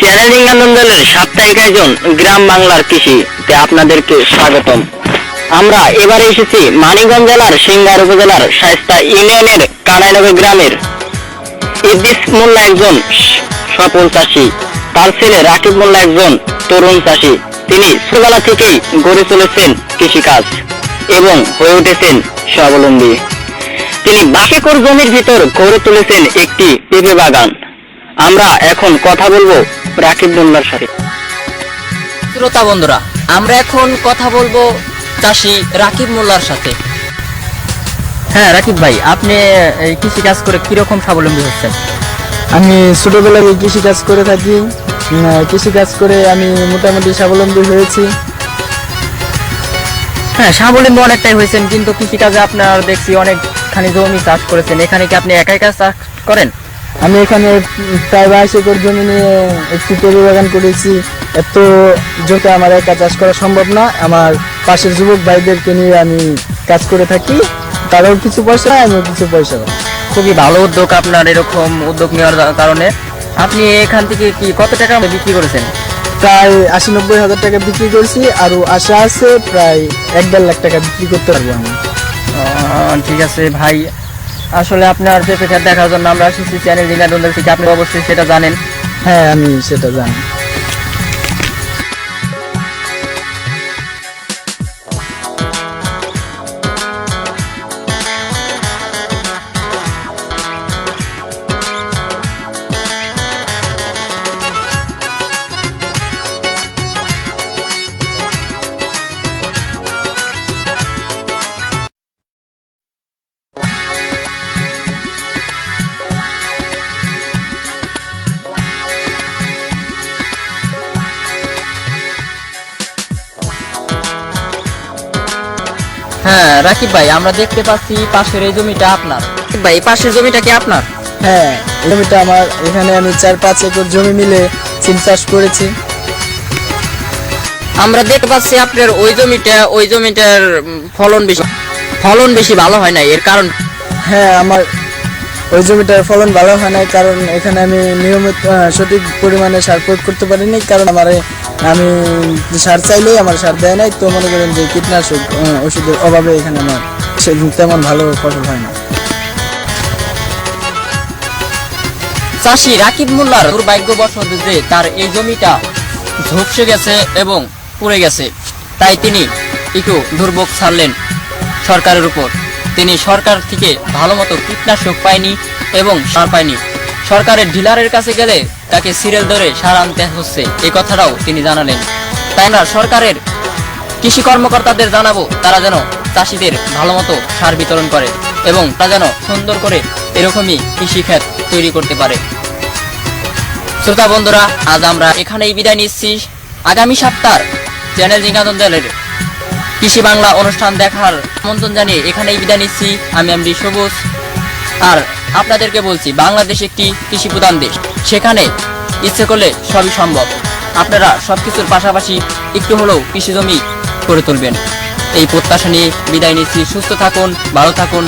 Challenging আনন্দলের সাপ্তাহিক আয়োজন গ্রাম বাংলার কৃষিতে আপনাদেরকে স্বাগতম। আমরা এবারে এসেছি মানিকগঞ্জ জেলার সিঙ্গার উপজেলার শায়স্তা ইউনিয়নের কানাইনগর গ্রামের। ইদ্দিস মোল্লা একজন সফল চাষি, তার ছেলে রাকিব মোল্লা একজন তরুণ চাষি। তিনি ছোটবেলা থেকেই গড়ে চলেছেন কৃষিকাজ এবং হয়ে উঠেছেন স্বাবলম্বী। তিনি বাকি জমির ভিতর গড়ে তুলেছেন একটি পেঁপে বাগান। আমরা এখন কথা বলব রাকিব মোল্লার সাথে। শ্রোতা বন্ধুরা আমরা এখন কথা বলব চাষি রাকিব মোল্লার সাথে। হ্যাঁ রাকিব ভাই আপনি এই কৃষি কাজ করে কীরকম স্বাবলম্বী হচ্ছেন? আমি ছোটবেলায় কৃষি কাজ করে থাকি কৃষি কাজ করে আমি মোটামুটি স্বাবলম্বী হয়েছি। হ্যাঁ স্বাবলম্বী অনেকটাই হয়েছেন কিন্তু কৃষি কাজে আপনার দেখছি অনেকখানি জমি চাষ করেছেন। এখানে কি আপনি একাই কাজ চাষ করেন? আমি এখানে প্রায় বাইশ একর জমি নিয়ে একটি পেঁপে বাগান করেছি। এত জোতে আমার একা চাষ করা সম্ভব না। আমার পাশের যুবক ভাইদেরকে নিয়ে আমি কাজ করে থাকি। তারাও কিছু পয়সা পায়, আমিও কিছু পয়সা। খুবই ভালো উদ্যোগ আপনার এরকম উদ্যোগ নেওয়ার কারণে। আপনি এখান থেকে কি কত টাকা বিক্রি করেছেন? প্রায় আশি নব্বই হাজার টাকা বিক্রি করেছি আর আশা আছে প্রায় এক দেড় লাখ টাকা বিক্রি করতে পারব আমি। ঠিক আছে ভাই। আসলে আপনার যে পেশার দেখার জন্য আমরা এসেছি চ্যানেল বিনোদন থেকে, আপনি অবশ্যই সেটা জানেন। হ্যাঁ আমি সেটা জানি। হ্যাঁ রাকিব ভাই আমরা দেখতে পাচ্ছি পাশের এই জমিটা আপনার। রাকিব ভাই পাশের জমিটা কি আপনার? হ্যাঁ এই জমিটা আমার এখানে আমি চার পাঁচ একর জমি মিলে সিম চাষ করেছি। আমরা দেখতে পাচ্ছি আপনার ওই জমিটা ওই জমিটার ফলন বেশি ফলন বেশি ভালো হয় না এর কারণ হ্যাঁ আমার ওই জমিটার ফলন ভালো হয় নাই, কারণ এখানে আমি নিয়মিত সঠিক পরিমাণে সার প্রয়োগ করতে পারিনি, কারণ আমার, আমি সার চাইলেই আমার সার দেয় নাই, তো মনে করেন যে কীটনাশক ওষুধের অভাবে এখানে আমার তেমন ভালো ফসল হয় না। চাষি রাকিব মোল্লার দুর্ভাগ্যবশত যে তার এই জমিটা ঝুপসে গেছে এবং পুড়ে গেছে, তাই তিনি একটু দুর্ভোগ ছাড়লেন সরকারের উপর। তিনি সরকার থেকে ভালো মতো কীটনাশক পায়নি এবং সার পায়নি। সরকারের ডিলারের কাছে গেলে তাকে সিরিয়াল ধরে সার আনতে হচ্ছে এই কথাটাও তিনি জানালেন। তাই আমরা সরকারের কৃষি কর্মকর্তাদের জানাব, তারা যেন চাষিদের ভালো মতো সার বিতরণ করে এবং তা যেন সুন্দর করে এরকমই কৃষি ক্ষেত তৈরি করতে পারে। শ্রোতা বন্ধুরা, আজ আমরা এখানেই বিদায় নিচ্ছি। আগামী সপ্তাহ চ্যানেল জিঙ্গাদন দলের কৃষি বাংলা অনুষ্ঠান দেখার আমন্ত্রণ জানিয়ে এখানেই বিদায় নিচ্ছি। আমি আমরি সবুজ। আর আপনাদেরকে বলছি, বাংলাদেশ একটি কৃষি প্রধান দেশ। সেখানে ইচ্ছে করলে সবই সম্ভব। আপনারা সব কিছুর পাশাপাশি একটু হলেও কৃষি জমি করে তুলবেন। এই প্রত্যাশা নিয়ে বিদায় নিচ্ছি। সুস্থ থাকুন, ভালো থাকুন।